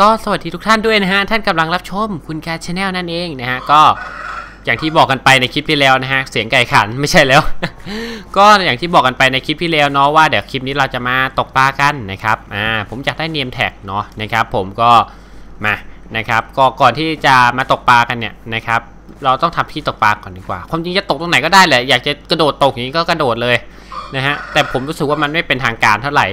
ก็สวัสดีทุกท่านด้วยนะฮะ ท่านกำลังรับชมคุณกาชาแนลนั่นเองนะฮะ ก็อย่างที่บอกกันไปในคลิปที่แล้วนะฮะ เสียงไก่ขันไม่ใช่แล้ว ก็อย่างที่บอกกันไปในคลิปที่แล้วเนาะว่าเดี๋ยวคลิปนี้เราจะมาตกปลากันนะครับ อ่า ผมอยากได้เนมแท็กเนาะนะครับ ผมก็มานะครับ ก็ก่อนที่จะมาตกปลากันเนี่ยนะครับ เราต้องทำที่ตกปลาก่อนดีกว่า ความจริงจะตกตรงไหนก็ได้แหละ อยากจะกระโดดตกอย่างนี้ก็กระโดดเลย นะฮะแต่ผมรู้สึกว่ามันไม่เป็นทางการเท่าไหร่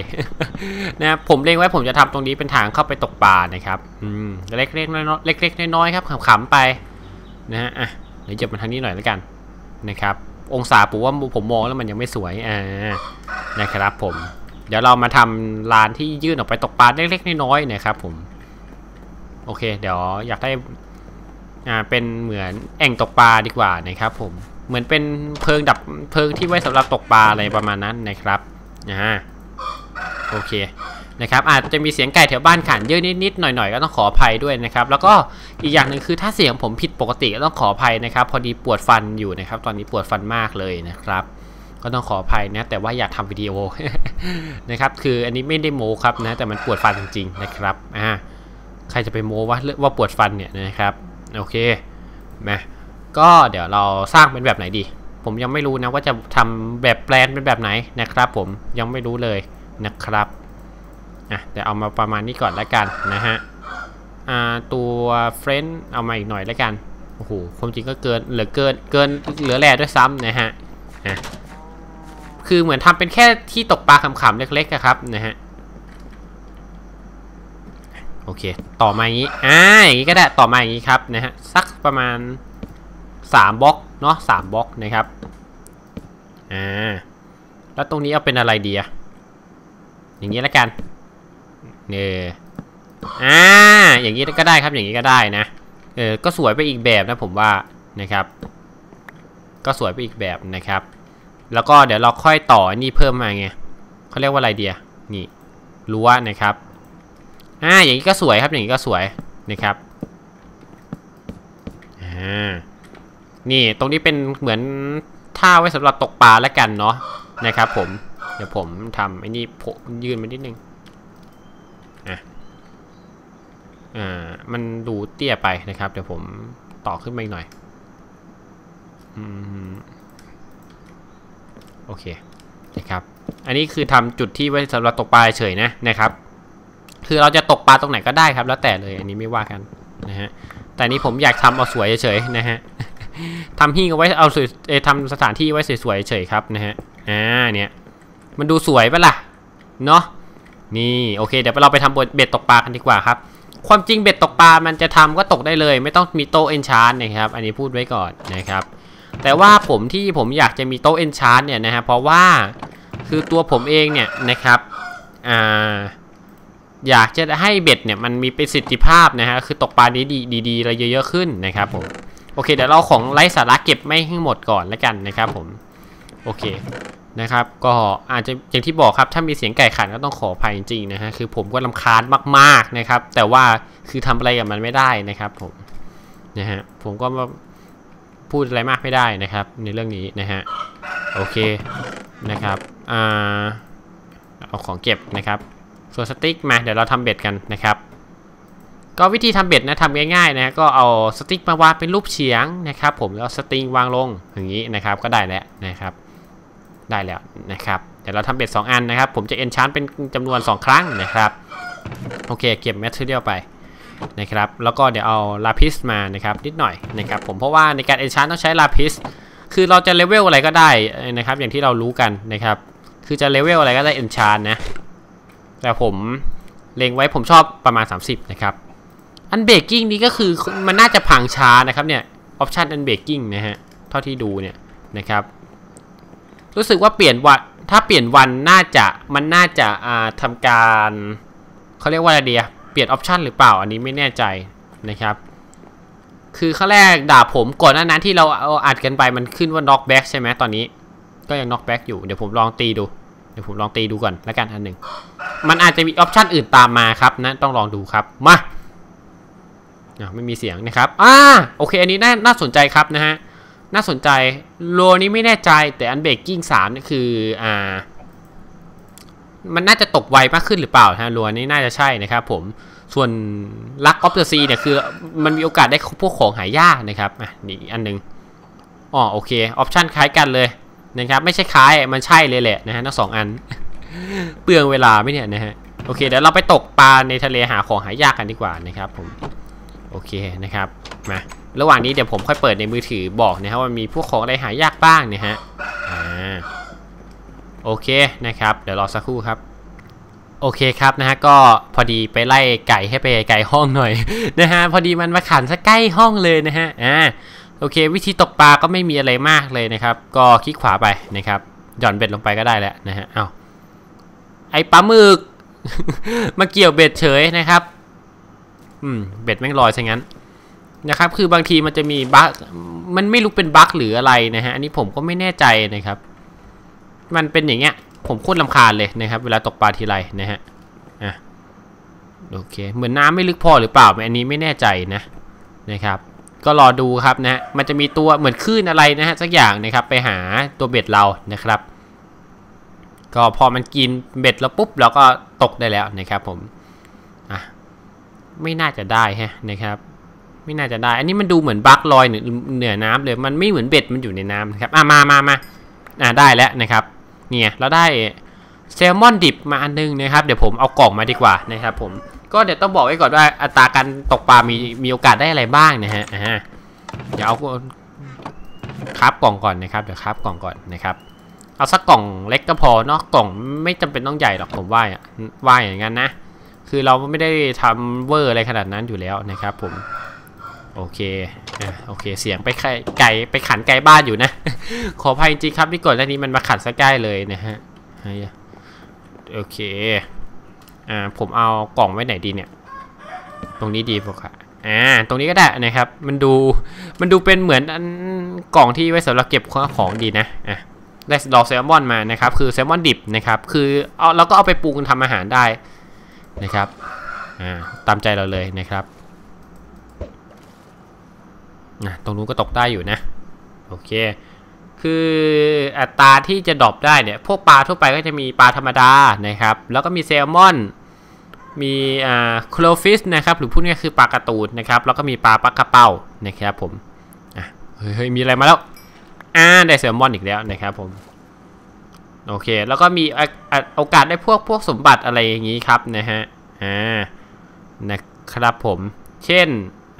นะผมเล็งไว้ผมจะทำตรงนี้เป็นทางเข้าไปตกปลานะครับอืมเล็กๆน้อยๆเล็กๆน้อยๆครับขำๆไปนะฮะอะเดี๋ยวจะมาทางนี้หน่อยแล้วกันนะครับ องศาผมว่าผมมองแล้วมันยังไม่สวยอ่านะครับผมเดี๋ยวเรามาทำลานที่ยื่นออกไปตกปลาเล็กๆน้อยๆนะครับผมโอเค เดี๋ยวอยากได้อ่าเป็นเหมือนแอ่งตกปลาดีกว่านะครับผม เหมือนเป็นเพิงดับเพิงที่ไว้สำหรับตกปลาอะไรประมาณนั้นนะครับอ่าโอเคนะครับอาจจะมีเสียงไก่แถวบ้านขันเยอะนิดๆหน่อยๆก็ต้องขออภัยด้วยนะครับแล้วก็อีกอย่างหนึ่งคือถ้าเสียงผมผิดปกติก็ต้องขออภัยนะครับ พอดีปวดฟันอยู่นะครับ ตอนนี้ปวดฟันมากเลยนะครับ ก็ต้องขออภัยนะ แต่ว่าอยากทำวิดีโอนะครับ คืออันนี้ไม่ได้โม้ครับนะ แต่มันปวดฟันจริงๆนะครับอ่าใครจะไปโม้ว่าว่าปวดฟันเนี่ยนะครับโอเคมา ก็เดี๋ยวเราสร้างเป็นแบบไหนดี ผมยังไม่รู้นะว่าจะทำแบบแปลนเป็นแบบไหนนะครับ ผมยังไม่รู้เลยนะครับอะเดี๋ยวเอามาประมาณนี้ก่อนแล้วกันนะฮะอ่าตัวเฟรนด์เอามาอีกหน่อยแล้วกันโอ้โหความจริงก็เกินเหลือเกินเกินเหลือแร่ด้วยซ้ำนะฮะอะคือเหมือนทำเป็นแค่ที่ตกปลาขำๆเล็กๆครับนะฮะโอเค ต่อมาอย่างนี้ อ่า อย่างนี้ก็ได้ ต่อมาอย่างนี้ครับนะฮะ สักประมาณ 3บล็อกเนาะสามบล็อกนะครับอ่าแล้วตรงนี้เอาเป็นอะไรดีอะอย่างนี้ล้วกันเนี่ยอ่าอย่างนี้ก็ได้ครับอย่างนี้ก็ได้นะเออก็สวยไปอีกแบบนะผมว่านะครับ ก็สวยไปอีกแบบนะครับ แล้วก็เดี๋ยวเราค่อยต่อนี่เพิ่มมาไงเขาเรียกว่าอะไรเดียนี่รั้วนะครับอ่าอย่างนี้ก็สวยครับอย่างนี้ก็สวยนะครับอ่า นี่ตรงนี้เป็นเหมือนท่าไว้สำหรับตกปลาแล้วกันเนาะนะครับ ผม เดี๋ยวผมทำไอ้นี่ผมยืนมานิดนึงอะอ่ามันดูเตี้ยไปนะครับ เดี๋ยวผมต่อขึ้นมาอีกหน่อยอืมโอเคนะครับ อันนี้คือทำจุดที่ไว้สำหรับตกปลาเฉยนะนะครับ คือเราจะตกปลาตรงไหนก็ได้ครับ แล้วแต่เลย อันนี้ไม่ว่ากันนะฮะแต่นี้ผมอยากทำเอาสวยเฉยๆนะฮะ ทำหิ้งเอาไว้เอาสวยเอทำสถานที่ไว้สวยๆเฉยครับนะฮะอ่าเนี่ยมันดูสวยปะล่ะเนาะนี่โอเค เดี๋ยวเราไปทำเบ็ดตกปลากันดีกว่าครับ ความจริงเบ็ดตกปลามันจะทำก็ตกได้เลย ไม่ต้องมีโต๊ะเอนชานนะครับ อันนี้พูดไว้ก่อนนะครับ แต่ว่าผมที่ผมอยากจะมีโต๊ะเอนชานเนี่ยนะฮะเพราะว่าคือตัวผมเองเนี่ยนะครับอ่าอยากจะให้เบ็ดเนี่ยมันมีประสิทธิภาพนะฮะคือตกปลาดีดีดีๆอะไรเยอะๆขึ้นนะครับผม โอเค เดี๋ยวเราของไร้สาระเก็บไม่ให้หมดก่อนแล้วกันนะครับผม โอเคนะครับ ก็อาจจะอย่างที่บอกครับ ถ้ามีเสียงไก่ขันก็ต้องขออภัยจริงๆนะฮะ คือผมก็ลำคาญมากๆนะครับ แต่ว่าคือทำอะไรกับมันไม่ได้นะครับ ผม นะฮะ ผมก็พูดอะไรมากไม่ได้นะครับ ในเรื่องนี้นะฮะ โอเค นะครับ อ่า เอาของเก็บนะครับส่วนสติ๊กมา เดี๋ยวเราทำเบ็ดกันนะครับ ก็วิธีทำเบ็ดนะทำง่ายๆนะก็เอาสติ๊กมาวางเป็นรูปเฉียงนะครับ ผมแล้วสติงวางลงอย่างนี้นะครับก็ได้แล้วนะครับ ได้แล้วนะครับเดี๋ยวเราทำเบ็ด2 อันนะครับ ผมจะเอนชานเป็นจำนวน 2 ครั้งนะครับโอเคเก็บแมทเทอเรียลไปนะครับแล้วก็เดี๋ยวเอาลาพิสมานะครับนิดหน่อยนะครับผมเพราะว่าในการเอนชานต้องใช้ลาพิสคือเราจะเลเวลอะไรก็ได้นะครับอย่างที่เรารู้กันนะครับคือจะเลเวลอะไรก็ได้เอนชานนะแต่ผมเล็งไว้ผมชอบประมาณ 30นะครับ อันเบรกกิ้งนี้ก็คือมันน่าจะพังช้านะครับเนี่ยออปชันอันเบรกกิ้งนะฮะเท่าที่ดูเนี่ยนะครับ รู้สึกว่าเปลี่ยนวันถ้าเปลี่ยนวันน่าจะมันน่าจะอ่าทำการเขาเรียกว่าอะไรเดียเปลี่ยนออปชันหรือเปล่าอันนี้ไม่แน่ใจนะครับคือขั้นแรกด่าผมก่อนหน้านั้นที่เราเอาอัดกันไปมันขึ้นว่า knock back ใช่ไหมตอนนี้ ก็ยัง knock back อยู่เดี๋ยวผมลองตีดูเดี๋ยวผมลองตีดูก่อนแล้วกันอันหนึ่งมันอาจจะมีออปชันอื่นตามมาครับนะต้องลองดูครับมา ไม่มีเสียงนะครับอ่าโอเค อันนี้น่าน่าสนใจครับนะฮะ น่าสนใจโลนี้ไม่แน่ใจแต่อันเบรกกิ้งสามนี่คืออ่ามันน่าจะตกไวมากขึ้นหรือเปล่าฮะโลนี้น่าจะใช่นะครับผมส่วนลักออฟเดอะซีเนี่ยคือมันมีโอกาสได้พวกของหายากนะครับอะนี่อันหนึงอ๋อโอเคออปชันคล้ายกันเลยนะครับไม่ใช่คล้ายมันใช่เลยแหละนะฮะทั้งสองอัน เปลืองเวลาไหมเนี่ยนะฮะโอเคเดี๋ยวเราไปตกปลาในทะเลหาของหายากกันดีกว่านะครับผม โอเคนะครับมาระหว่างนี้เดี๋ยวผมค่อยเปิดในมือถือบอกนะครับว่ามีพวกของอะไรหายากบ้างเนี่ยฮะอ่าโอเคนะครับ เดี๋ยวรอสักครู่ครับโอเคครับนะฮะก็พอดีไปไล่ไก่ให้ไปไก่ห้องหน่อยนะฮะพอดีมันมาขันซะใกล้ห้องเลยนะฮะอ่าโอเค วิธีตกปลาก็ไม่มีอะไรมากเลยนะครับ ก็คลิกขวาไปนะครับหย่อนเบ็ดลงไปก็ได้แล้วนะฮะเอาไอ้ปลาหมึก มาเกี่ยวเบ็ดเฉยนะครับ อืมเบ็ดแม่งลอยซะงั้นนะครับ คือบางทีมันจะมีบั๊กมันไม่รู้เป็นบั๊กหรืออะไรนะฮะ อันนี้ผมก็ไม่แน่ใจนะครับ มันเป็นอย่างเงี้ย ผมโคตรลำคาญเลยนะครับ เวลาตกปลาทีไรนะฮะ อะ โอเค เหมือนน้ำไม่ลึกพอหรือเปล่า อันนี้ไม่แน่ใจนะ นะครับ ก็รอดูครับนะฮะ มันจะมีตัวเหมือนคลื่นอะไรนะฮะสักอย่างนะครับ ไปหาตัวเบ็ดเรานะครับ ก็พอมันกินเบ็ดแล้วปุ๊บเราก็ตกได้แล้วนะครับผม ไม่น่าจะได้ฮะนะครับไม่น่าจะได้ อันนี้มันดูเหมือนบักลอยเหนือนือน้ำเลย มันไม่เหมือนเบ็ดมันอยู่ในน้ำนะครับ อะมามามาอะได้แล้วนะครับ เนี่ยเราได้แซลมอนดิบมาอันนึงนะครับ เดี๋ยวผมเอากล่องมาดีกว่านะครับผม ก็เดี๋ยวต้องบอกไว้ก่อนว่าอัตราการตกปลา มีมีโอกาสได้อะไรบ้างนะฮะ อ่าเดี๋ยวเอาครับกล่องก่อนนะครับ เดี๋ยวครับกล่องก่อนนะครับ เอาสักกล่องเล็กก็พอเนาะ กล่องไม่จำเป็นต้องใหญ่หรอกผมว่าอะว่าอย่างนั้นนะ คือเราไม่ได้ทำเวอร์อะไรขนาดนั้นอยู่แล้วนะครับผมโอเคอโอเค เสียงไปไก่ไปขันไก่บ้านอยู่นะ ขออภัยจริงครับที่ก่อนหน้านี้มันมาขัดซะใกล้เลยนะฮะโอเคอ่าผมเอากล่องไว้ไหนดีเนี่ย ตรงนี้ดีพวกค่ะอ่าตรงนี้ก็ได้นะครับ มันดูมันดูเป็นเหมือนอันกล่องที่ไว้สำหรับเก็บของดีนะอะได้ดอกแซลมอนมานะครับ คือแซลมอนดิบนะครับ คือเอาเราก็เอาไปปรุงทำอาหารได้ นะครับอ่าตามใจเราเลยนะครับนะตรงนู้นก็ตกได้อยู่นะโอเค คืออัตราที่จะดรอปได้เนี่ย พวกปลาทั่วไปก็จะมีปลาธรรมดานะครับ แล้วก็มีแซลมอน มีอ่าโคลฟิสนะครับ หรือพูดง่ายคือปลากร์ตูนนะครับ แล้วก็มีปลาปักกระเป้านะครับผมอะเฮ้ยมีอะไรมาแล้ว อ่า ได้แซลมอนอีกแล้วนะครับผม โอเค แล้วก็มีโอกาสได้พวกพวกสมบัติอะไรอย่างนี้ครับนะฮะอ่านะครับผม เช่น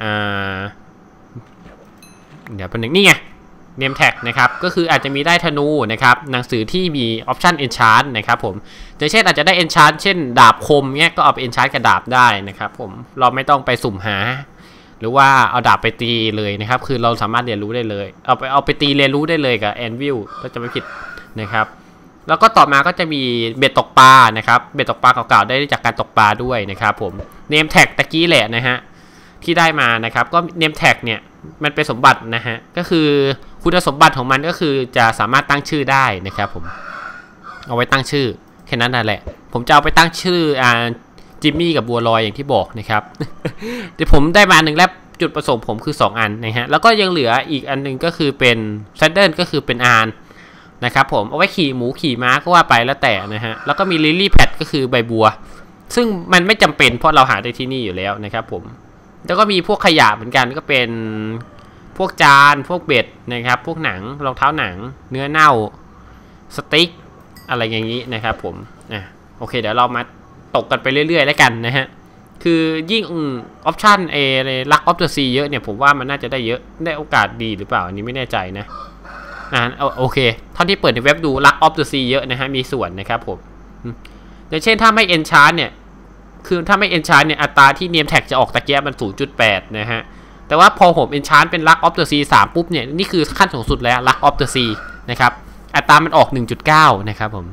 อ่าเดี๋ยวเป็นหนึ่งนี่ไงเนมแท็กนะครับ ก็คืออาจจะมีได้ธนูนะครับ หนังสือที่มีออปชัน enchant นะครับผมอย่างเช่นอาจจะได้ enchant เช่นดาบคมเนี้ยก็เอาไป enchant กับดาบได้นะครับผม เราไม่ต้องไปสุ่มหา หรือว่าเอาดาบไปตีเลยนะครับ คือเราสามารถเรียนรู้ได้เลย เอาไปเอาไปตีเรียนรู้ได้เลยกับ anvil ก็จะไม่ผิดนะครับ แล้วก็ต่อมาก็จะมีเบ็ดตกปลานะครับ เบ็ดตกปลาเก่าๆได้จากการตกปลาด้วยนะครับผม เนมแท็กตะกี้แหละนะฮะที่ได้มานะครับ ก็เนมแท็กเนี่ยมันเป็นสมบัตินะฮะ ก็คือคุณสมบัติของมันก็คือจะสามารถตั้งชื่อได้นะครับผม เอาไว้ตั้งชื่อแค่นั้นนั่นแหละ ผมจะเอาไปตั้งชื่ออ่าจิมมี่กับบัวลอยอย่างที่บอกนะครับเดี๋ยวผมได้มาหนึ่งแล้วจุดประสงค์ผมคือ 2 อันนะฮะ แล้วก็ยังเหลืออีกอันนึงก็คือเป็นแซดเดิลก็คือเป็นอาน นะครับผมเอาไว้ขี่หมูขี่ม้าก็ว่าไปแล้วแต่นะฮะแล้วก็มีลิลลี่แพดก็คือใบบัว ซึ่งมันไม่จำเป็นเพราะเราหาได้ที่นี่อยู่แล้วนะครับผมแล้วก็มีพวกขยะเหมือนกันก็เป็นพวกจานพวกเบ็ดนะครับ พวกหนังรองเท้าหนัง เนื้อเน่าสติ๊กอะไรอย่างนี้นะครับผมอะโอเค เดี๋ยวเรามาตกกันไปเรื่อยๆแล้วกันนะฮะคือยิ่งออปชันเอลักออฟเดอะซีเยอะเนี่ยผมว่ามันน่าจะได้เยอะได้โอกาสดีหรือเปล่าอันนี้ไม่แน่ใจนะ อ่าโอเค เท่าที่เปิดในเว็บดูลักออฟเดอะซีเยอะนะฮะ มีส่วนนะครับผมอย่างเช่นถ้าไม่เอนชาร์เนี่ย คือถ้าไม่เอนชาร์เนี่ย อัตราที่เนียมแท็กจะออกตะเกียบมัน 0.8 นะฮะ แต่ว่าพอผมเอนชาร์เป็นลักออฟเดอะซีสามปุ๊บเนี่ย นี่คือขั้นสูงสุดแล้วลักออฟเดอะซีนะครับ อัตรามันออก 1.9 นะครับผม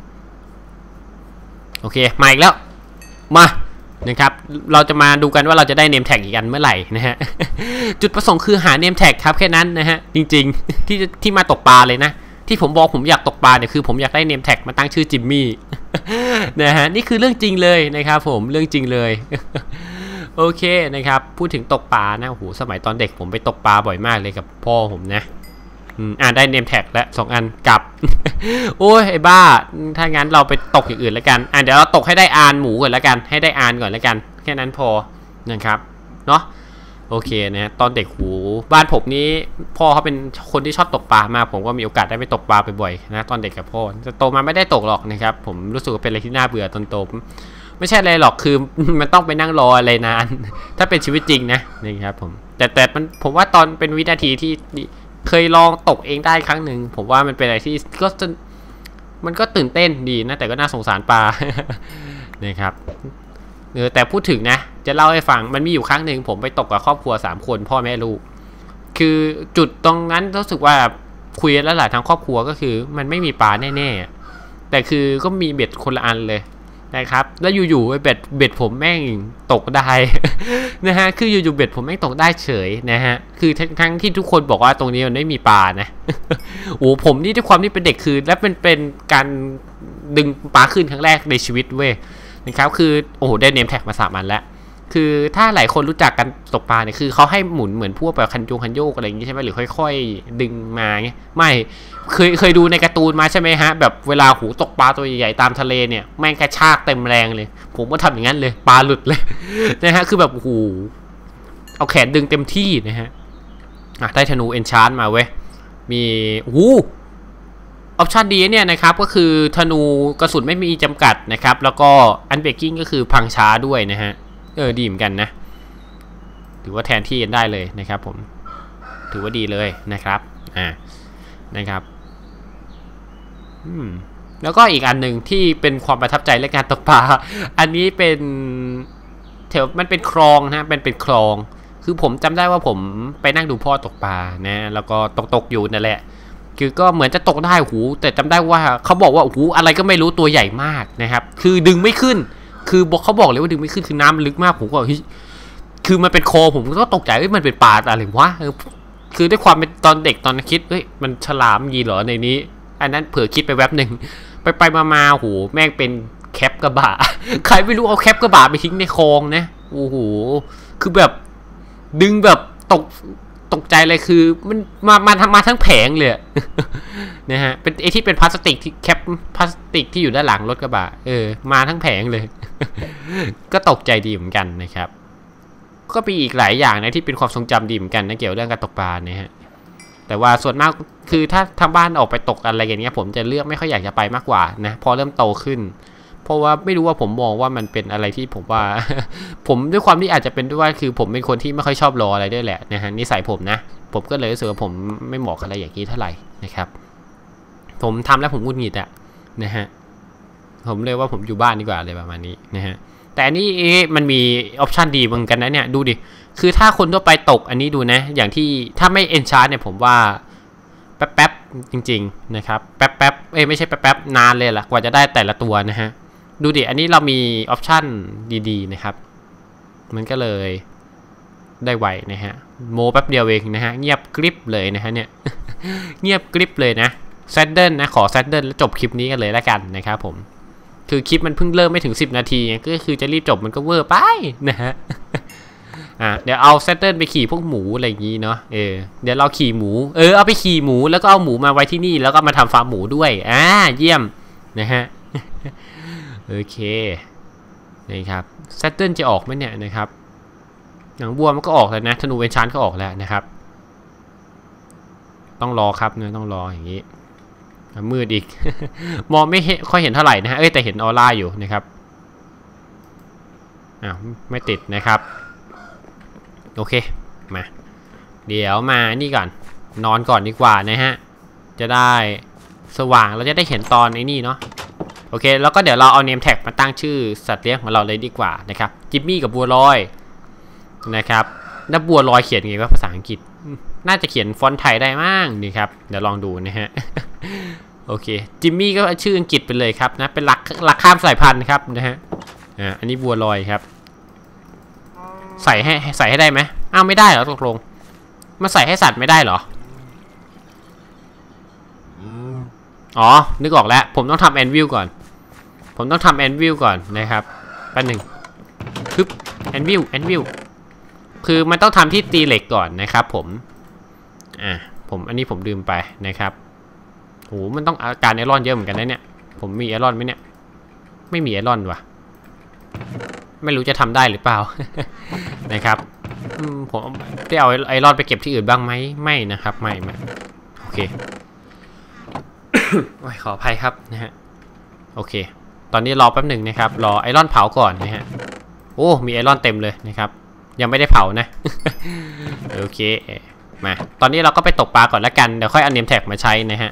โอเค มาอีกแล้ว มา นะครับ เราจะมาดูกันว่าเราจะได้เนมแท็กอีกกันเมื่อไหร่นะฮะ จุดประสงค์คือหาเนมแท็กครับแค่นั้นนะฮะ จริงๆที่ที่มาตกปลาเลยนะ ที่ผมบอกผมอยากตกปลาเนี่ยคือผมอยากได้เนมแท็กมาตั้งชื่อจิมมี่นะฮะนี่คือเรื่องจริงเลยนะครับผมเรื่องจริงเลยโอเคนะครับ พูดถึงตกปลานะโอ้โหสมัยตอนเด็กผมไปตกปลาบ่อยมากเลยกับพ่อผมนะ อ่าได้เนมแท็กและสองอันกลับ โอ้ยไอ้บ้า ถ้างั้นเราไปตกอย่างอื่นแล้วกัน อ่าเดี๋ยวเราตกให้ได้อานหมูก่อนแล้วกัน ให้ได้อานก่อนแล้วกัน แค่นั้นพอนะครับ เนาะโอเคนะตอนเด็กหูบ้านผมนี้พ่อเขาเป็นคนที่ชอบตกปลามา ผมก็มีโอกาสได้ไปตกปลาบ่อยๆนะตอนเด็กกับพ่อแต่โตมาไม่ได้ตกหรอกนะครับผมรู้สึกว่าเป็นอะไรที่น่าเบื่อตอนโตไม่ใช่อะไรหรอกคือมันต้องไปนั่งรออะไรนาน ถ้าเป็นชีวิตจริงนะนะครับผมแต่แต่มันผมว่าตอนเป็นวินาทีที่ เคยลองตกเองได้ครั้งหนึ่งผมว่ามันเป็นอะไรที่ก็จะมันก็ตื่นเต้นดีนะ แต่ก็น่าสงสารปลานะครับเออแต่พูดถึงนะ จะเล่าให้ฟังมันมีอยู่ครั้งหนึ่งผมไปตกกับครอบครัวสามคนพ่อแม่ลูก คือจุดตรงนั้นรู้สึกว่าคุยแล้วหลายทางครอบครัวก็คือ มันไม่มีปลาแน่ๆแต่คือก็มีเบ็ดคนละอันเลย นะครับ แล้วอยู่ๆเบ็ดเบ็ดผมแม่งตกได้นะฮะ คืออยู่ๆเบ็ดผมแม่งตกได้เฉยนะฮะ คือทั้งที่ทุกคนบอกว่าตรงนี้มันไม่มีปลานะ โอ้ผมนี่ด้วยความที่เป็นเด็กคือ และเป็นเป็นการดึงปลาขึ้นครั้งแรกในชีวิตเว้ยนะครับ คือโอ้โหได้เนมแท็กมาสามอันแล้ว คือถ้าหลายคนรู้จักกันตกปลาเนี่ยคือเขาให้หมุนเหมือนพวกแบบคันโยงคันโยกอะไรอย่างงี้ใช่ไหมหรือค่อย ๆ ดึงมาเงี้ยไม่เคยเคยดูในการ์ตูนมาใช่ไหมฮะ แบบเวลาหูตกปลาตัวใหญ่ๆตามทะเลเนี่ยแม่งกระชากเต็มแรงเลย ผมก็ทำอย่างนั้นเลยปลาหลุดเลยนะฮะคือแบบโอ้โหเอาแขนดึงเต็มที่นะฮะอะได้ธนูเอนชานมาเว้ยมีโอ้ออปชันดีเนี่ยนะครับก็คือธนูกระสุนไม่มีจำกัดนะครับ แล้วก็อันเบรกกิ้งก็คือพังช้าด้วยนะฮะ เออดีเหมือนกันนะ ถือว่าแทนที่กันได้เลยนะครับผม ถือว่าดีเลยนะครับ อ่า นะครับอืมแล้วก็อีกอันหนึ่งที่เป็นความประทับใจและการตกปลา อันนี้เป็นแถวมันเป็นคลองนะเป็นเป็นคลอง คือผมจำได้ว่าผมไปนั่งดูพ่อตกปลานะ แล้วก็ตกตกอยู่นั่นแหละ คือก็เหมือนจะตกได้หู แต่จำได้ว่าเขาบอกว่าหูอะไรก็ไม่รู้ตัวใหญ่มากนะครับ คือดึงไม่ขึ้น คือบอกเขาบอกเลยว่าดึงไม่ขึ้นคือน้ำลึกมากผมก็คือมันเป็นโคผมก็ตกใจเฮ้ยมันเป็นปลาอะไรวะคือด้วยความเป็นตอนเด็กตอนคิดเฮ้ยมันฉลามยีเหรอในนี้ อันนั้นเผื่อคิดไปแวบหนึ่งไปไปมามาโหแม่งเป็นแคปกระบะใครไม่รู้เอาแคปกระบะไปทิ้งในคลองนะโอ้โหคือแบบดึงแบบตกตกใจเลยคือมันมามาทำมาทั้งแผงเลยนะฮะเป็นไอที่เป็นพลาสติกที่แคปพลาสติกที่อยู่ด้านหลังรถกระบะเออมาทั้งแผงเลย ก็ตกใจดีเหมือนกันนะครับ ก็มีอีกหลายอย่างนะที่เป็นความทรงจำดีเหมือนกันนะเกี่ยวเรื่องการตกปลาเนี่ยฮะแต่ว่าส่วนมากคือถ้าทางบ้านออกไปตกอะไรอย่างเงี้ยผมจะเลือกไม่ค่อยอยากจะไปมากกว่านะพอเริ่มโตขึ้น เพราะว่าไม่รู้ว่าผมมองว่ามันเป็นอะไรที่ผมว่า ผมด้วยความที่อาจจะเป็นด้วยว่าคือผมเป็นคนที่ไม่ค่อยชอบรออะไรด้วยแหละนะฮะนิสัยผมนะ ผมก็เลยรู้สึกว่าผมไม่เหมาะกับอะไรอย่างนี้เท่าไหร่นะครับ ผมทำแล้วผมงุนหงิดอะนะฮะ ผมเลยว่าผมอยู่บ้านดีกว่าเลยประมาณนี้นะฮะแต่นนี้มันมีออปชันดีเหมือนกันนะเนี่ยดูดิ คือถ้าคนทั่วไปตกอันนี้ดูนะ อย่างที่ถ้าไม่เอนชาร์เนี่ยผมว่า แป๊บๆจริง ๆ นะครับ แป๊บๆเอ้ไม่ใช่แป๊บๆนานเลยล่ะ กว่าจะได้แต่ละตัวนะฮะ ดูดิ อันนี้เรามีออปชันดีๆ นะครับ มันก็เลยได้ไวนะฮะ โมแป๊บเดียวเองนะฮะ เงียบกริบเลยนะฮะเนี่ย เงียบกริบเลยนะแซดเดิลนะ ขอแซดเดิลแล้วจบคลิปนี้กันเลยแล้วกันนะครับผม คือคลิปมันเพิ่งเริ่มไม่ถึง 10 นาทีก็คือจะรีบจบมันก็เวอร์ไปนะฮะอะเดี๋ยวเอาแซดเดิลไปขี่พวกหมูอะไรอย่างนี้เนาะเออเดี๋ยวเราขี่หมูเออเอาไปขี่หมูแล้วก็เอาหมูมาไว้ที่นี่แล้วก็มาทำฟาร์มหมูด้วยอ่าเยี่ยมนะฮะโอเคนี่ครับแซดเดิลจะออกไหมเนี่ยนะครับหนังวัวมันก็ออกแล้วนะธนูเวนชานก็ออกแล้วนะครับ ต้องรอครับเนี่ยต้องรออย่างนี้ มืดอีก มองไม่ค่อยเห็นเท่าไหร่นะฮะ เอ้ยแต่เห็นออร่าอยู่นะครับอ้าวไม่ติดนะครับ โอเค มา เดี๋ยวมานี่ก่อน นอนก่อนดีกว่านะฮะ จะได้สว่างเราจะได้เห็นตอนไอ้นี่เนาะโอเค แล้วก็เดี๋ยวเราเอาเนมแท็กมาตั้งชื่อสัตว์เลี้ยงของเราเลยดีกว่านะครับจิมมี่กับบัวลอยนะครับแล้วบัวลอยเขียนไงว่าภาษาอังกฤษ น่าจะเขียนฟอนต์ไทยได้มั่งนี่ครับ เดี๋ยวลองดูนะฮะ โอเค จิมมี่ก็ชื่ออังกฤษไปเลยครับนะ เป็นหลักหลักข้ามสายพันธุ์ครับนะฮะ อ่า อันนี้บัวลอยครับ ใส่ให้ใส่ให้ได้ไหมอ้าวไม่ได้เหรอตกลง มาใส่ให้สัตว์ไม่ได้เหรอ อ๋อ นึกออกแล้ว ผมต้องทำแอนวิลก่อน ผมต้องทำแอนวิลก่อนนะครับแป๊บหนึ่งคึบแอนวิลแอนวิลคือมันต้องทำที่ตีเหล็กก่อนนะครับผม อ่าผมอันนี้ผมลืมไปนะครับโหมันต้องอาการไอรอนเยอะเหมือนกันนะเนี่ย ผมมีไอรอนไหมเนี่ย ไม่มีไอรอนว่ะ ไม่รู้จะทำได้หรือเปล่า นะครับผมได้เอาไอรอนไปเก็บที่อื่นบ้างไหมไม่นะครับไม่ไม่โอเคโอ้ยขออภัยครับนะฮะโอเค ตอนนี้รอแป๊บหนึ่งนะครับ รอไอรอนเผาก่อนนะฮะโอ้ มีไอรอนเต็มเลยนะครับ ยังไม่ได้เผานะ โอเค มา ตอนนี้เราก็ไปตกปลาก่อนแล้วกัน เดี๋ยวค่อยเอาเนมแท็กมาใช้นะฮะ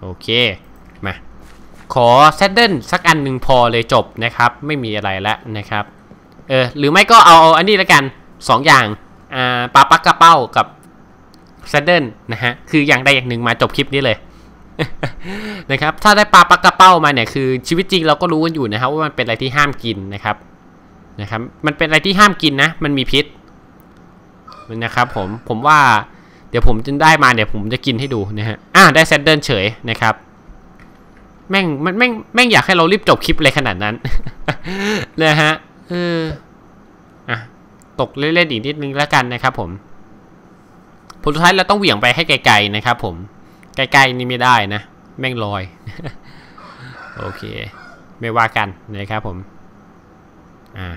โอเค มา ขอแซดเดิลสักอันหนึ่งพอเลยจบนะครับ ไม่มีอะไรแล้วนะครับ เออ หรือไม่ก็เอาอันนี้แล้วกันสองอย่าง อ่า ปลาปักกระเป้ากับแซดเดิลนะฮะ คืออย่างใดอย่างหนึ่งมาจบคลิปนี้เลยนะครับ ถ้าได้ปลาปักกระเป้ามาเนี่ย คือชีวิตจริงเราก็รู้กันอยู่นะครับว่ามันเป็นอะไรที่ห้ามกินนะครับ นะครับ มันเป็นอะไรที่ห้ามกินนะ มันมีพิษ นะครับผมผมว่าเดี๋ยวผมจะได้มาเดี๋ยวผมจะกินให้ดูนะฮะอ่าได้แซดเดิลเฉยนะครับแม่งมันแม่งแม่งอยากให้เรารีบจบคลิปเลยขนาดนั้นนะฮะเอออะตกเล่นๆอีกนิดนึงแล้วกันนะครับผมผลสุดท้ายเราต้องเหวี่ยงไปให้ไกลๆนะครับผมใกล้ๆนี่ไม่ได้นะ แม่งลอย โอเค ไม่ว่ากันนะครับผม อ่า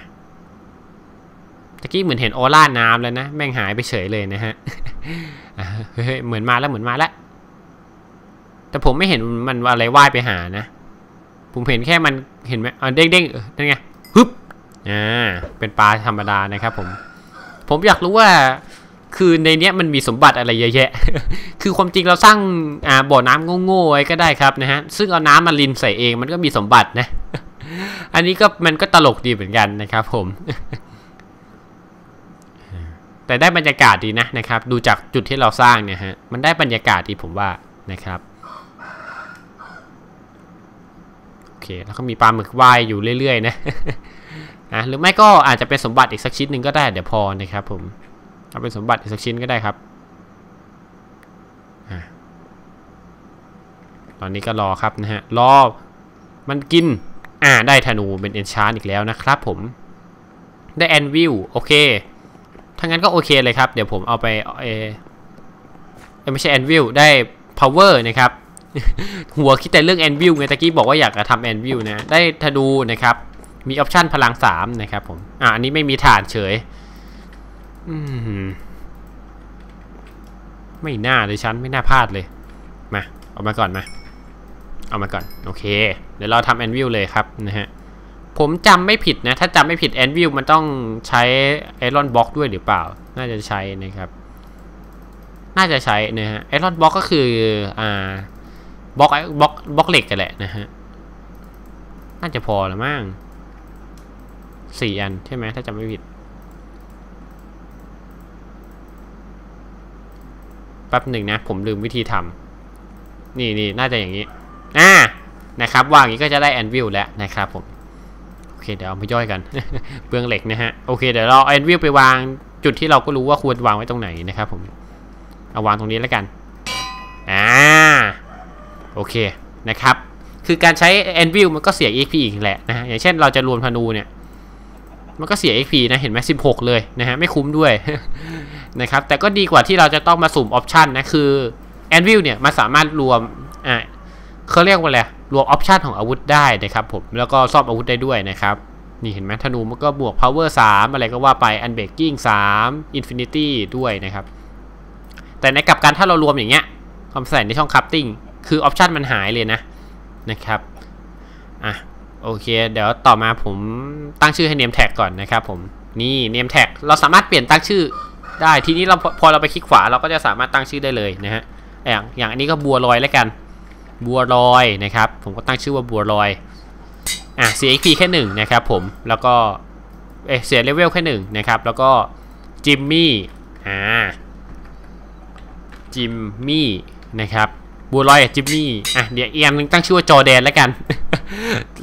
ะกี้เหมือนเห็นออร่าน้ำแล้วนะ แม่งหายไปเฉยเลยนะฮะเฮ้ยเหมือนมาแล้วเหมือนมาแล้ว แต่ผมไม่เห็นมันอะไรว่ายไปหานะ ผมเห็นแค่มันเห็นไหมอ่าเด้งๆนั่นไงฮึบอ่าเป็นปลาธรรมดานะครับผม ผมอยากรู้ว่าคือในเนี้ยมันมีสมบัติอะไรเยอะแยะ คือความจริงเราสร้างอ่าบ่อน้ำโง่ๆไว้ก็ได้ครับนะฮะ ซึ่งเอาน้ำมาลินใส่เองมันก็มีสมบัตินะ อันนี้ก็มันก็ตลกดีเหมือนกันนะครับผม แต่ได้บรรยากาศดีนะนะครับ ดูจากจุดที่เราสร้างเนี่ยฮะ มันได้บรรยากาศดีผมว่านะครับ โอเค แล้วก็มีปลาหมึกว่ายอยู่เรื่อยๆนะอะหรือไม่ก็อาจจะเป็นสมบัติอีกสักชิ้นหนึ่งก็ได้เดี๋ยวพอนะครับผม เอาเป็นสมบัติอีกสักชิ้นก็ได้ครับอะตอนนี้ก็รอครับนะฮะ รอ มันกิน อ่า ได้ธนูเป็นเอนชานอีกแล้วนะครับผม ได้แอนวิลโอเค ถ้างั้นก็โอเคเลยครับ เดี๋ยวผมเอาไปเออไม่ใช่แอนวิลได้ power นะครับ หัวคิดแต่เรื่องแอนวิลไงตะกี้บอกว่าอยากจะทำแอนวิลนะ ได้ธนูนะครับ มีออปชันพลัง3นะครับผม อ่าอันนี้ไม่มีฐานเฉย อืมไม่น่าเลยฉันไม่น่าพลาดเลย มา เอามาก่อนมา เอามาก่อน โอเค เดี๋ยวเราทำแอนวิลเลยครับนะฮะ ผมจำไม่ผิดนะ ถ้าจำไม่ผิดแอนวิลมันต้องใช้ไอรอนบล็อกด้วยหรือเปล่า น่าจะใช้นะครับ น่าจะใช้นะฮะไอรอนบล็อกก็คือ อ่าบล็อกบล็อกบล็อกเหล็กกันแหละนะฮะ น่าจะพอละมั้งสี่อันใช่ไหมถ้าจำไม่ผิดแป๊บหนึ่งนะ ผมลืมวิธีทำนี่นี่น่าจะอย่างนี้อ่านะครับวางอย่างนี้ก็จะได้แอนวิลแล้วนะครับผม เคเดี๋ยวเอามาย่อยกันเปลืองเหล็กนะฮะโอเคเดี๋ยวเราแอนวิลไปวางจุดที่เราก็รู้ว่าควรวางไว้ตรงไหนนะครับผมเอาวางตรงนี้แล้วกันอ่าโอเคนะครับคือการใช้แอนวิลมันก็เสีย XP อีกแหละนะฮะอย่างเช่นเราจะรวมธนูเนี่ยมันก็เสีย XP นะเห็นไหม16 เลยนะฮะไม่คุ้มด้วยนะครับแต่ก็ดีกว่าที่เราจะต้องมาสุ่มออปชันนะคือแอนวิลเนี่ยมันสามารถรวมอ่า เขาเรียกว่าอะไรรวมออปชันของอาวุธได้นะครับผมแล้วก็ซ่อมอาวุธได้ด้วยนะครับนี่เห็นไหมธนูมันก็บวก power 3 อะไรก็ว่าไป unbreaking 3 infinity ด้วยนะครับ แต่ในกลับการถ้าเรารวมอย่างเงี้ยเอามใส่ในช่อง crafting คือออปชันมันหายเลยนะนะครับอะโอเค เดี๋ยวต่อมาผมตั้งชื่อให้ name tag ก่อนนะครับผมนี่ name tag เราสามารถเปลี่ยนตั้งชื่อได้ทีนี้เราพอเราไปคลิกขวาเราก็จะสามารถตั้งชื่อได้เลยนะฮะอย่างอย่างอันนี้ก็บัวลอยแล้วกัน บัวลอยนะครับ ผมก็ตั้งชื่อว่าบัวลอยอะเสีย XP แค่หนึ่งนะครับผมแล้วก็เอเสียเลเวลแค่หนึ่งนะครับแล้วก็จิมมี่อ่าจิมมี่นะครับบัวลอยจิมมี่อะเดี๋ยวเอียมนึงตั้งชื่อว่าจอแดนแล้วกัน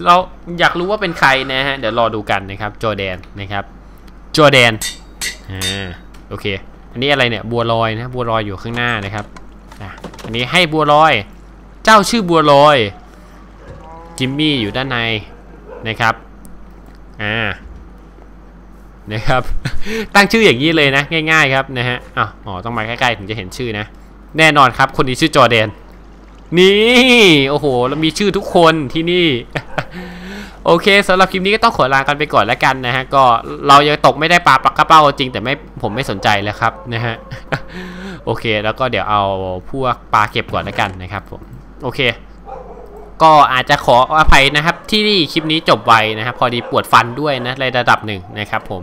เราอยากรู้ว่าเป็นใครนะฮะเดี๋ยวรอดูกันนะครับจอแดนนะครับจอแดนอ่าโอเค อันนี้อะไรเนี่ยบัวลอยนะบัวลอยอยู่ข้างหน้านะครับอะอันนี้ให้บัวลอย เจ้าชื่อบัวลอยจิมมี่อยู่ด้านในนะครับอ่านะครับ ตั้งชื่ออย่างนี้เลยนะ ง่ายๆครับนะฮะอ๋อต้องมาใกล้ๆถึงจะเห็นชื่อนะ แน่นอนครับ คนนี้ชื่อจอแดน นี่โอ้โหเรามีชื่อทุกคนที่นี่โโอเคสำหรับคลิปนี้ก็ต้องขอลากันไปก่อนแล้วกันนะฮะก็เรายังตกไม่ได้ปลาปักกระเป้าจริงแต่ไม่ผมไม่สนใจแล้วครับนะฮะโอเค แล้วก็เดี๋ยวเอาพวกปลาเก็บก่อนแล้วกันนะครับผม โอเค ก็อาจจะขออภัยนะครับที่นี่คลิปนี้จบไวนะครับ พอดีปวดฟันด้วยนะในระดับหนึ่งนะครับผม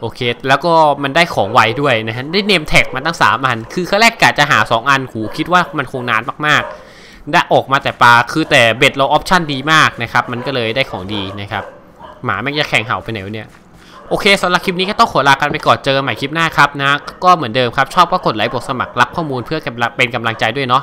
โอเค แล้วก็มันได้ของไวด้วยนะฮะ ได้เนมแท็กมาตั้ง 3 อัน คือขั้นแรกกะจะหา 2 อัน หูคิดว่ามันคงนานมากๆ ได้ออกมาแต่ปลา คือแต่เบ็ดเราออปชั่นดีมากนะครับ มันก็เลยได้ของดีนะครับ หมาแม่งจะแข่งเห่าไปไหนวะเนี่ย โอเคสำหรับคลิปนี้ก็ต้องขอลากันไปก่อนเจอใหม่คลิปหน้าครับนะ ก็เหมือนเดิมครับ ชอบก็กดไลค์บวกสมัครรับข้อมูลเพื่อเป็นกำลังใจด้วยเนาะ